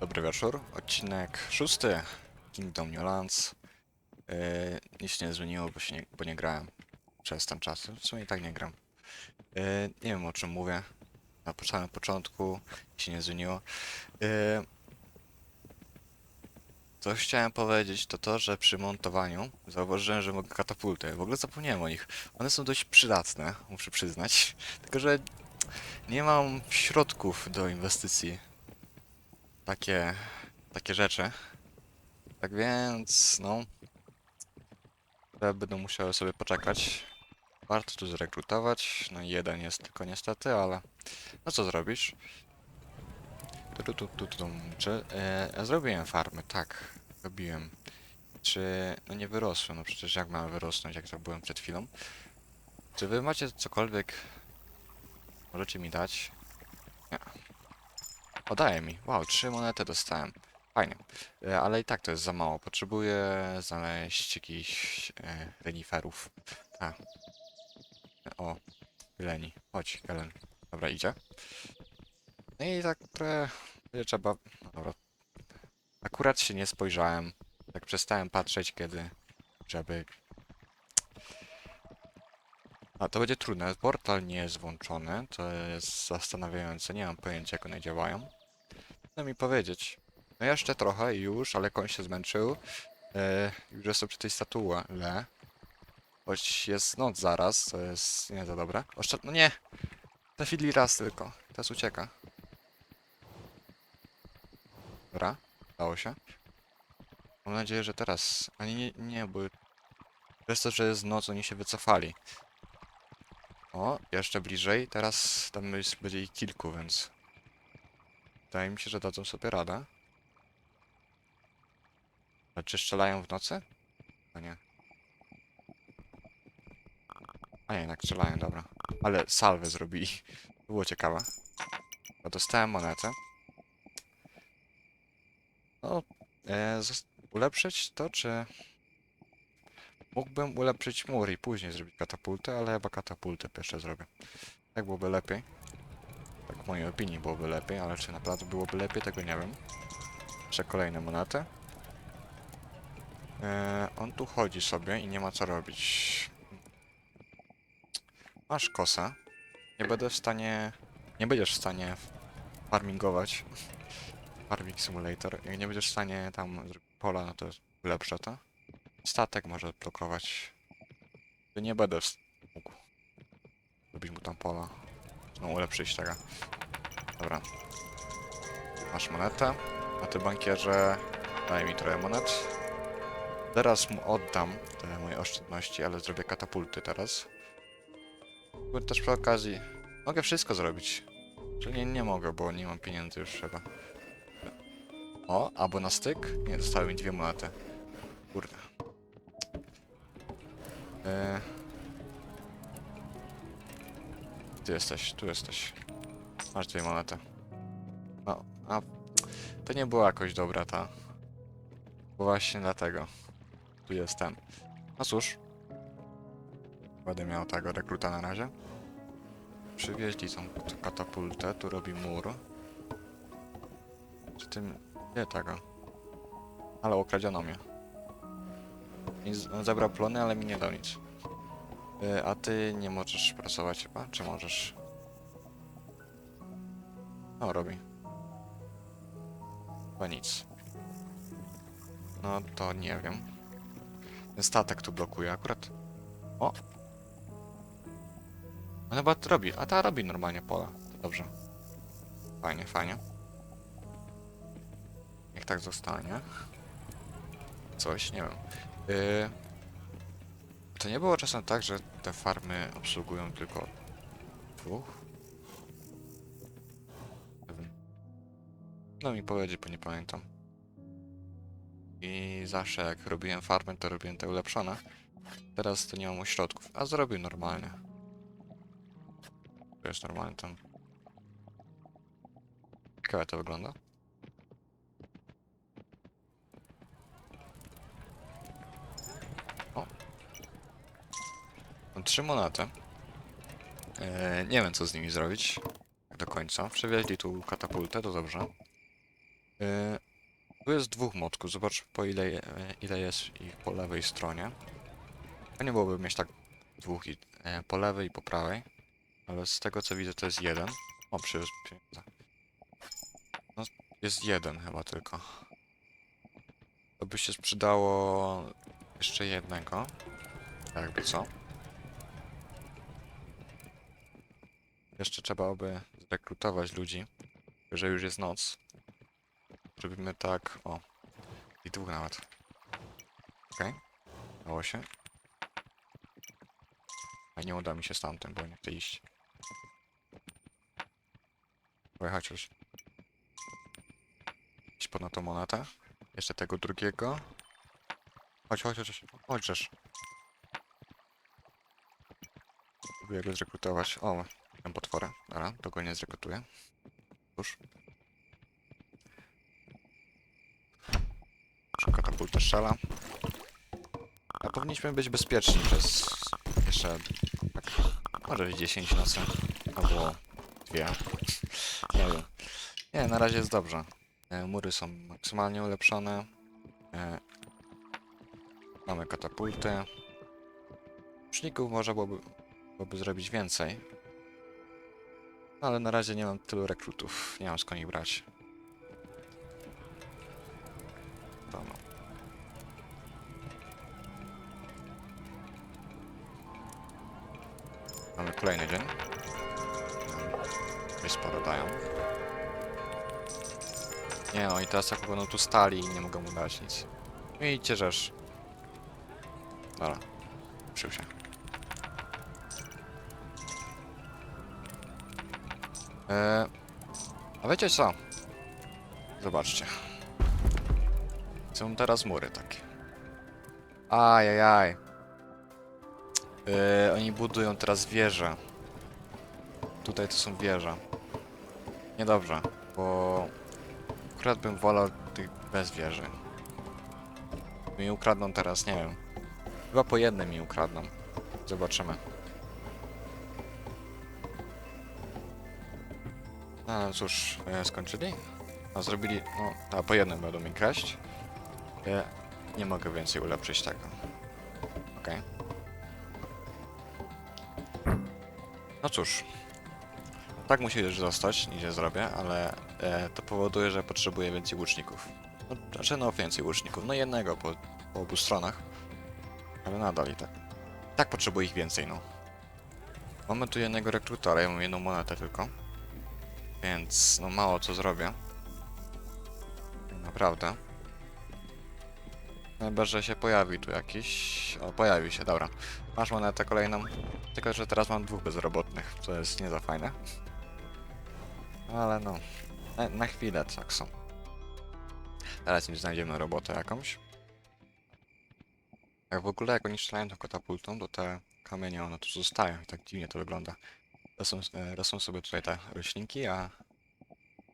Dobry wieczór. Odcinek szósty Kingdom Newlands. Yy, nic nie zmieniło, bo, się nie, bo nie grałem przez ten czas. W sumie i tak nie gram. Yy, nie wiem o czym mówię. Na samym początku się nie zmieniło. Yy, co chciałem powiedzieć, to to, że przy montowaniu zauważyłem, że mogę katapulty. W ogóle zapomniałem o nich. One są dość przydatne, muszę przyznać. Tylko, że nie mam środków do inwestycji takie, takie rzeczy. Tak więc, no, te będą musiały sobie poczekać. Warto tu zrekrutować. No jeden jest tylko niestety, ale no co zrobisz? Tu, tu, tu, tu. Czy, e, zrobiłem farmy, tak, robiłem. Czy, no nie wyrosły, no przecież jak miałem wyrosnąć, jak to byłem przed chwilą. Czy wy macie cokolwiek, możecie mi dać? Nie. Podaje mi. Wow, trzy monety dostałem. Fajnie. E, Ale i tak to jest za mało. Potrzebuję znaleźć jakichś e, reniferów. A. E, O, Leni. Chodź, Helen. Dobra, idzie. No i tak trochę będzie trzeba... No dobra. Akurat się nie spojrzałem. Tak przestałem patrzeć, kiedy... Żeby... A, to będzie trudne. Portal nie jest włączony. To jest zastanawiające. Nie mam pojęcia, jak one działają. No mi powiedzieć. No jeszcze trochę i już, ale koń się zmęczył. E, już jestem przy tej statue. Choć jest noc zaraz, to jest nie za dobre. Oszczęd... No nie! Trafili raz tylko. Teraz ucieka. Dobra, dało się. Mam nadzieję, że teraz... Ani nie, nie, bo... Przez to, że jest noc, oni się wycofali. O, jeszcze bliżej. Teraz tam będzie ich kilku, więc... Wydaje mi się, że dadzą sobie radę. A czy strzelają w nocy? A nie. A nie, jednak strzelają, dobra. Ale salwy zrobili. Było ciekawe. Bo dostałem monetę. No, e, ulepszyć to, czy... Mógłbym ulepszyć mur i później zrobić katapultę, ale chyba katapultę pierwsze zrobię. Tak byłoby lepiej. Tak w mojej opinii byłoby lepiej, ale czy naprawdę byłoby lepiej, tego nie wiem. Jeszcze kolejne monety. Eee, on tu chodzi sobie i nie ma co robić. Masz kosę. Nie będę w stanie... Nie będziesz w stanie farmingować. Farming Simulator. Jak nie będziesz w stanie tam pola, no to lepsze to. Statek może blokować. Nie będę mógł zrobić mu tam pola. No ulepszyć tego. Dobra. Masz monetę. A ty bankierze daj mi trochę monet. Teraz mu oddam te moje oszczędności, ale zrobię katapulty teraz. Też przy okazji mogę wszystko zrobić. Czyli nie, nie mogę, bo nie mam pieniędzy już chyba. O, albo na styk? Nie, zostały mi dwie monety. Kurde. Eee... Ty jesteś, tu jesteś. Masz dwie monety. No, a to nie była jakoś dobra ta. Bo właśnie dlatego. Tu jestem. No cóż. Będę miał tego rekruta na razie. Przywieźli tą katapultę, tu robi mur. Czy tym... Nie tego. Ale okradziono mnie. I zebrał plony, ale mi nie dał nic. Y, A ty nie możesz pracować chyba? Czy możesz? No, robi. Chyba nic. No to nie wiem. Ten statek tu blokuje akurat. O! On chyba to robi, a ta robi normalnie pola. To dobrze. Fajnie, fajnie. Niech tak zostanie. Coś, nie wiem. Yy... To nie było czasem tak, że te farmy obsługują tylko dwóch? No mi powiedzieć, bo nie pamiętam. I zawsze jak robiłem farmę, to robiłem te ulepszone. Teraz to nie mam środków, a zrobił normalnie. To jest normalnie tam. Ciekawe to wygląda. Mam trzy monety. Eee, nie wiem co z nimi zrobić. Do końca. Przywieźli tu katapultę, to dobrze. Yy, tu jest dwóch motków, zobacz po ile, e, ile jest ich po lewej stronie. Fajnie byłoby mieć tak dwóch i, e, po lewej i po prawej. Ale z tego co widzę to jest jeden. O, przyjął pieniądze. No, jest jeden chyba tylko. To by się sprzedało jeszcze jednego. Jakby co? Jeszcze trzeba by zrekrutować ludzi, że już jest noc. Zrobimy tak, o. I dwóch nawet. Okej. Dało się. A nie uda mi się stamtąd, bo nie chcę iść. Pojechać już. Iść ponad tą monetę. Jeszcze tego drugiego. Chodź, chodź, chodź. Chodź, Próbuję go zrekrutować. O, mam potworę. Dobra, to go nie zrekrutuję. Już. Katapulta strzela. A powinniśmy być bezpieczni przez jeszcze tak, może 10 nocy. Albo dwie. Nie wiem. Nie, na razie jest dobrze. E, mury są maksymalnie ulepszone. E, mamy katapulty. Łuczników można byłoby, byłoby zrobić więcej. Ale na razie nie mam tylu rekrutów. Nie mam skąd ich brać. No. Mamy kolejny dzień. Sporo dają. Nie no i teraz jak będą tu stali i nie mogą mu dać nic. No i ciężesz. Dobra. Przył się. Eee, a wiecie co? Zobaczcie. Są teraz mury takie. Ajajaj. Eee, oni budują teraz wieże. Tutaj to są wieże. Niedobrze, bo akurat bym wolał tych bez wieży. Mi ukradną teraz, nie wiem. Chyba po jednym mi ukradną. Zobaczymy. No cóż, e, skończyli? A zrobili, no, a po jednym będą mi kraść. Ja nie mogę więcej ulepszyć tego. Okej. No cóż. Tak musi już zostać, nic nie zrobię, ale e, to powoduje, że potrzebuję więcej łuczników. No, znaczy no więcej łuczników, no jednego po, po obu stronach. Ale nadal i tak. Tak potrzebuję ich więcej, no. Mamy tu jednego rekrutora, ja mam jedną monetę tylko. Więc no mało co zrobię. Tak Naprawdę. Chyba, że się pojawi tu jakiś... O, pojawi się, dobra. Masz monetę kolejną. Tylko, że teraz mam dwóch bezrobotnych, co jest nie za fajne. Ale no, na, na chwilę tak są. Teraz im znajdziemy robotę jakąś. Jak w ogóle, jak oni strzelają tą katapultą, to te kamienie, one tu zostają i tak dziwnie to wygląda. Rosną, e, rosną sobie tutaj te roślinki, a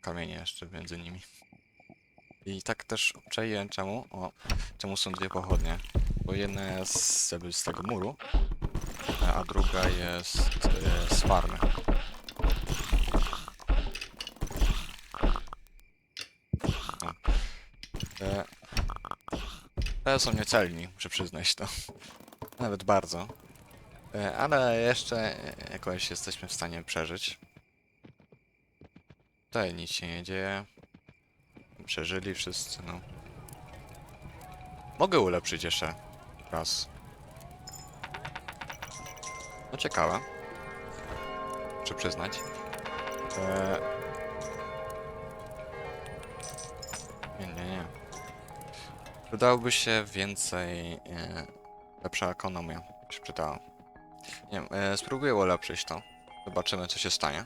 kamienie jeszcze między nimi. I tak też czaiłem czemu, o, czemu są dwie pochodnie. Bo jedna jest z tego muru, a druga jest e, z farmy. O. E, te są niecelni, muszę przyznać to. Nawet bardzo. Ale jeszcze e, jakoś jesteśmy w stanie przeżyć. Tutaj nic się nie dzieje. Przeżyli wszyscy, no. Mogę ulepszyć jeszcze raz. No ciekawe. Muszę przyznać. Eee... Nie, nie, nie. Przydałoby się więcej... E... Lepsza ekonomia się przydała. Nie wiem, e, spróbuję ulepszyć to. Zobaczymy co się stanie.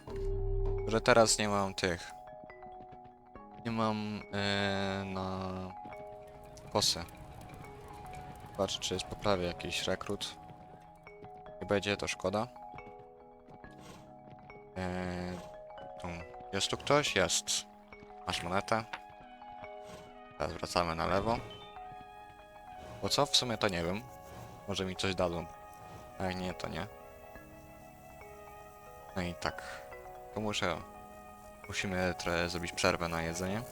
Że teraz nie mam tych... Nie mam e, na... Posy. Zobaczę czy jest poprawie jakiś rekrut. Nie będzie, to szkoda. Eee, tu. Jest tu ktoś? Jest. Masz monetę. Teraz wracamy na lewo. Bo co? W sumie to nie wiem. Może mi coś dadzą. A jak nie, to nie. No i tak. To muszę... Musimy trochę zrobić przerwę na jedzenie.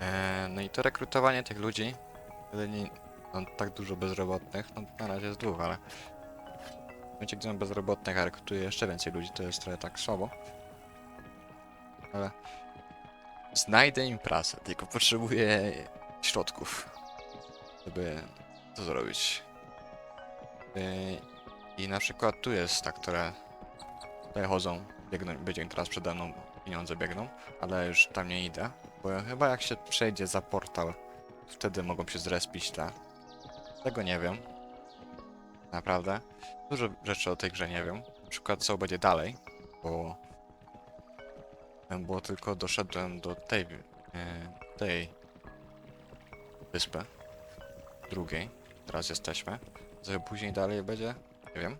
E, no i to rekrutowanie tych ludzi, wtedy nie, no, tak dużo bezrobotnych, no na razie jest dwóch, ale w momencie, gdy mam bezrobotnych, a rekrutuję jeszcze więcej ludzi, to jest trochę tak słabo. Ale znajdę im pracę, tylko potrzebuję środków, żeby to zrobić. Yy, I na przykład tu jest ta, które tutaj chodzą, biegną, będzie teraz przede mną, pieniądze biegną, ale już tam nie idę, bo chyba jak się przejdzie za portal, wtedy mogą się zrespić te. Tego nie wiem. Naprawdę. Dużo rzeczy o tej grze nie wiem. Na przykład co będzie dalej, bo bo tylko doszedłem do tej, e, tej wyspy, drugiej, teraz jesteśmy. Co później dalej będzie? Nie wiem.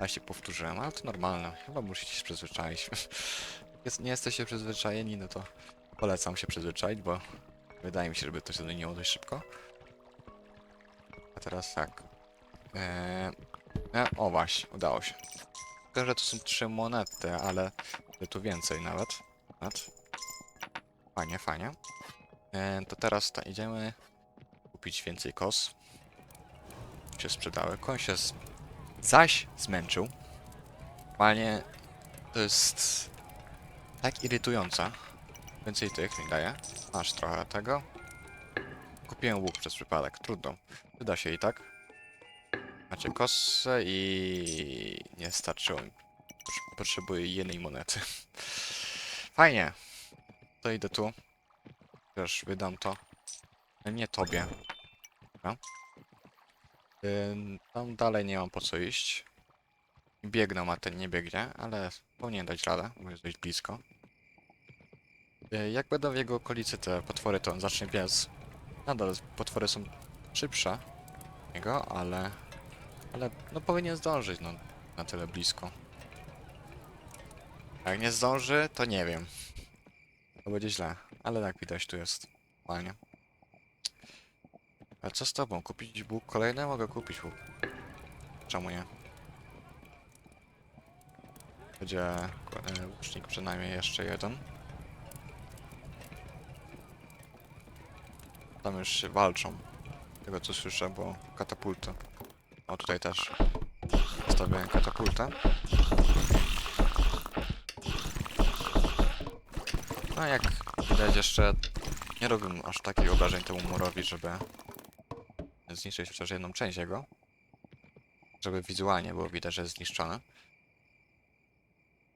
Ja się powtórzyłem, ale to normalne. Chyba musicie się przyzwyczaić. Jest, nie jesteście przyzwyczajeni, no to polecam się przyzwyczaić, bo wydaje mi się, żeby to się zmieniło dość szybko. A teraz tak. Eee, e, o właśnie, udało się. Tylko, że to są trzy monety, ale tu więcej nawet. nawet. Fajnie, fajnie. E, to teraz ta, idziemy kupić więcej kos. Się sprzedały. Koń się z... zaś zmęczył. Normalnie to jest tak irytujące. Więcej tych mi daje. Masz trochę tego. Kupiłem łuk przez przypadek. Trudno. Wyda się i tak. Macie kosę i nie starczyło mi. Potrze- Potrzebuję jednej monety. Fajnie. To idę tu. Też wydam to. Nie tobie. Dobra. Tam dalej nie mam po co iść. Biegną, a ten nie biegnie, ale powinien dać radę, bo jest dość blisko. Jak będą w jego okolicy te potwory, to on zacznie biec. Nadal potwory są szybsze niego, ale... Ale no powinien zdążyć, no na tyle blisko. Jak nie zdąży, to nie wiem. To będzie źle, ale jak widać tu jest fajnie. A co z tobą? Kupić łuk kolejny? Mogę kupić łuk. Czemu nie? Będzie e, łucznik przynajmniej jeszcze jeden. Tam już się walczą. Tego co słyszę, bo katapulty. O tutaj też stawiałem katapultę. No jak widać jeszcze nie robię aż takich obrażeń temu murowi, żeby zniszczyć chociaż jedną część jego. Żeby wizualnie było widać, że jest zniszczone.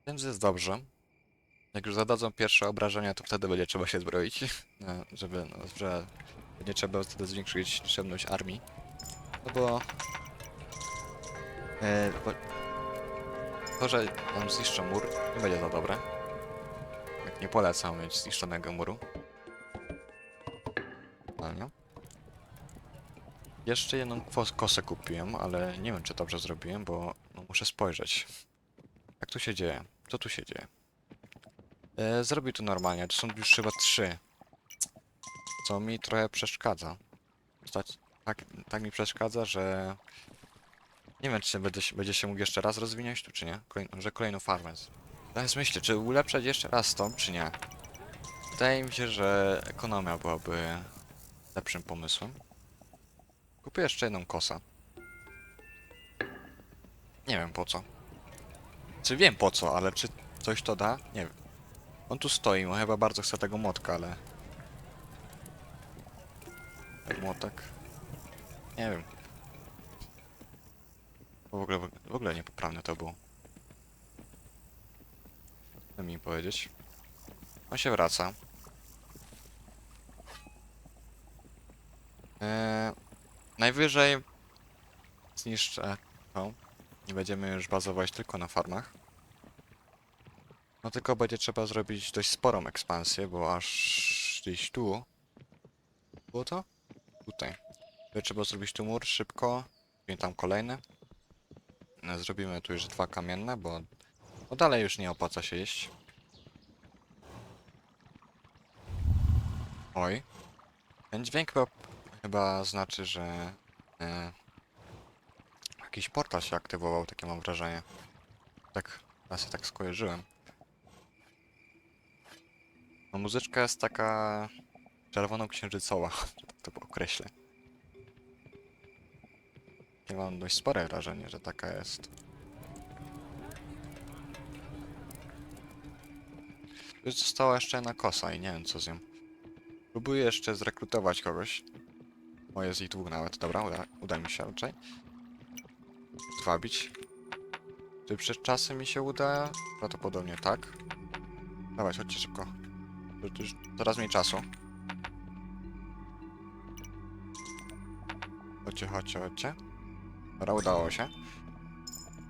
Więc jest dobrze. Jak już zadadzą pierwsze obrażenia, to wtedy będzie trzeba się zbroić, no, żeby, no, że będzie trzeba wtedy zwiększyć liczebność armii. No bo... E, bo to, że nam zniszczą mur, nie będzie za dobre. Nie polecam mieć zniszczonego muru. Normalnie. Jeszcze jedną kosę kupiłem, ale nie wiem czy dobrze zrobiłem, bo no, muszę spojrzeć. Jak tu się dzieje? Co tu się dzieje? E, to normalnie, to są już chyba trzy. Co mi trochę przeszkadza. Stać, tak, tak mi przeszkadza, że... Nie wiem, czy będzie się mógł jeszcze raz rozwinąć tu, czy nie? Kolej, że kolejną farmę. Teraz myślę, czy ulepszać jeszcze raz tą, czy nie? Wydaje mi się, że ekonomia byłaby lepszym pomysłem. Kupię jeszcze jedną kosę. Nie wiem po co. Czy wiem po co, ale czy coś to da? Nie wiem. On tu stoi, on chyba bardzo chce tego młotka, ale... Ten młotek... Nie wiem. W ogóle, w ogóle niepoprawne to było. Co mi powiedzieć? On się wraca. Eee, najwyżej zniszczę tą. Nie będziemy już bazować tylko na farmach. No tylko będzie trzeba zrobić dość sporą ekspansję, bo aż gdzieś tu... Było to? Tutaj. Będzie trzeba zrobić tu mur szybko. I tam kolejny. No, Zrobimy tu już dwa kamienne, bo no dalej już nie opłaca się iść. Oj. Ten dźwięk chyba, chyba znaczy, że e, jakiś portal się aktywował, takie mam wrażenie. Tak, ja się tak skojarzyłem. No muzyczka jest taka czerwono-księżycowa, że tak to określę. Ja mam dość spore wrażenie, że taka jest. Została jeszcze jedna kosa i nie wiem co z nią. Próbuję jeszcze zrekrutować kogoś. O, jest ich dwóch nawet. Dobra, uda, uda mi się raczej. Zwabić. Czy przed czasem mi się uda? Prawdopodobnie tak. Dawaj, chodźcie szybko. Już coraz mniej czasu. Chodźcie, chodźcie, chodźcie. Dobra, udało się.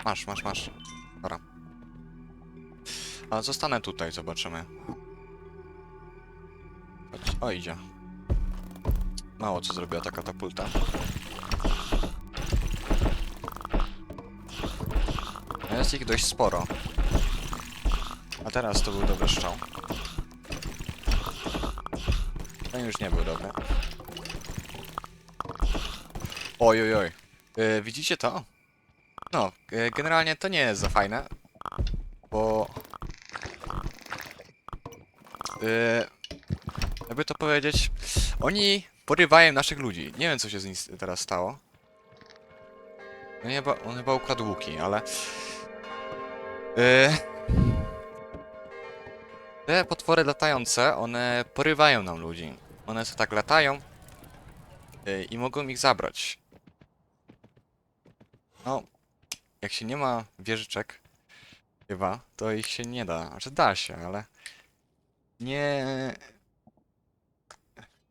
Masz, masz, masz. Dobra. A zostanę tutaj, zobaczymy. Chodź. O, idzie. Mało co zrobiła ta katapulta. No Jest ich dość sporo. A teraz to był dobry strzał. Ten już nie był dobry. Oj, oj, oj. Widzicie to? No, yy, generalnie to nie jest za fajne. Bo... Yy, jakby to powiedzieć... Oni porywają naszych ludzi. Nie wiem, co się z nimi s- teraz stało. No nie, chyba, on chyba ukradł łuki, ale... Yy, te potwory latające, one porywają nam ludzi. One sobie tak latają yy, i mogą ich zabrać. No, jak się nie ma wieżyczek, chyba, to ich się nie da. Znaczy da się, ale nie...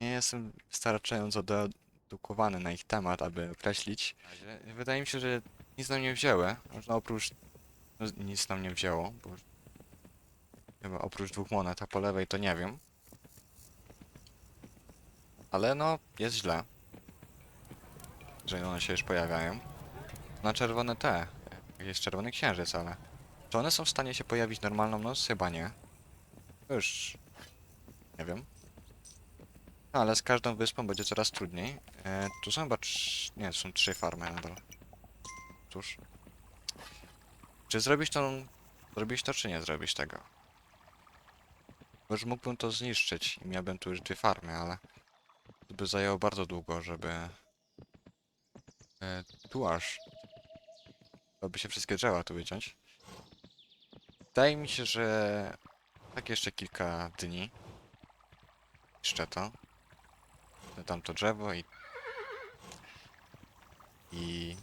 Nie jestem wystarczająco dedukowany na ich temat, aby określić. Wydaje mi się, że nic nam nie wzięły. Można oprócz... no, Nic nam nie wzięło, bo... Chyba oprócz dwóch monet, a po lewej to nie wiem. Ale no, jest źle. Że one się już pojawiają. Na czerwone te. Jest czerwony księżyc, ale... Czy one są w stanie się pojawić normalną noc? Chyba nie. Już... Nie wiem. Ale z każdą wyspą będzie coraz trudniej. E, tu są chyba. Nie, są trzy farmy nadal. Cóż. Czy zrobić tą... Zrobić to, czy nie zrobić tego? Bo Już mógłbym to zniszczyć i miałbym tu już dwie farmy, ale... To by zajęło bardzo długo, żeby... E, tu aż... Aby się wszystkie drzewa tu wyciąć. Wydaje mi się, że... Tak jeszcze kilka dni. Jeszcze to. Tamto drzewo i... I...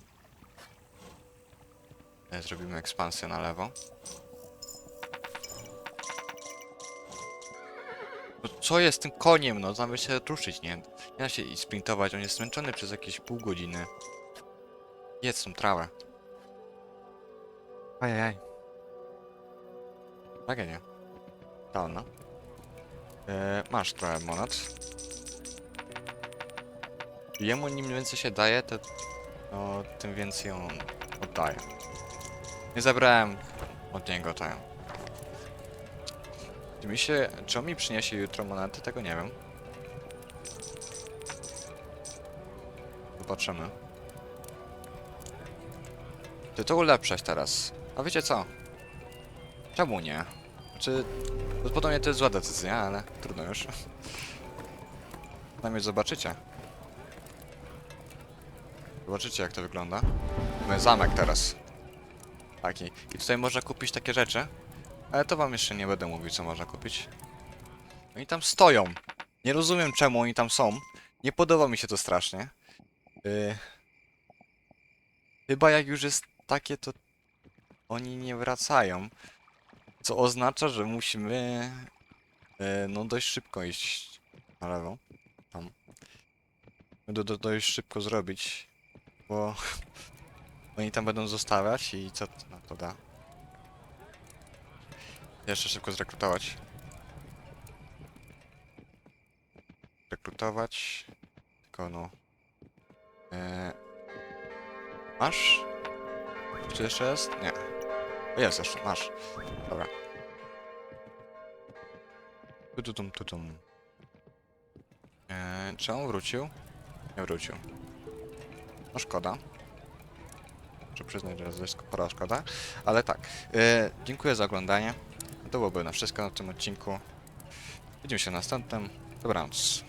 e, Zrobimy ekspansję na lewo. No co jest tym koniem, no? Zamiast się ruszyć, nie? Nie da się i sprintować, on jest zmęczony przez jakieś pół godziny. Jedz tą trawę. Ajajaj. Tak, nie. Dawno. E, masz trochę monet. Jemu im więcej się daje, to, to tym więcej on oddaje. Nie zabrałem od niego tę. Czy mi się, czy on mi przyniesie jutro monety, tego nie wiem. Zobaczymy. Czy to ulepszać teraz? A wiecie co? Czemu nie? Znaczy, podobnie to jest zła decyzja, ale trudno już. Przynajmniej zobaczycie. Zobaczycie jak to wygląda. Mamy zamek teraz. Taki. I tutaj można kupić takie rzeczy. Ale to wam jeszcze nie będę mówił co można kupić. Oni tam stoją. Nie rozumiem czemu oni tam są. Nie podoba mi się to strasznie. Yy... Chyba jak już jest takie, to oni nie wracają. Co oznacza, że musimy e, no dość szybko iść na lewo. Tam. Do, do, dość szybko zrobić, bo oni tam będą zostawiać i co to, no, to da. Jeszcze szybko zrekrutować. Rekrutować. Tylko no. E, masz? Czy jeszcze jest? Nie. O, Jest jeszcze, masz. Dobra. Tutum, tutum. Eee, czy on wrócił? Nie wrócił. No szkoda. Muszę przyznać, że jest spora szkoda. Ale tak. E, dziękuję za oglądanie. To byłoby na wszystko na tym odcinku. Widzimy się w następnym. Dobranoc.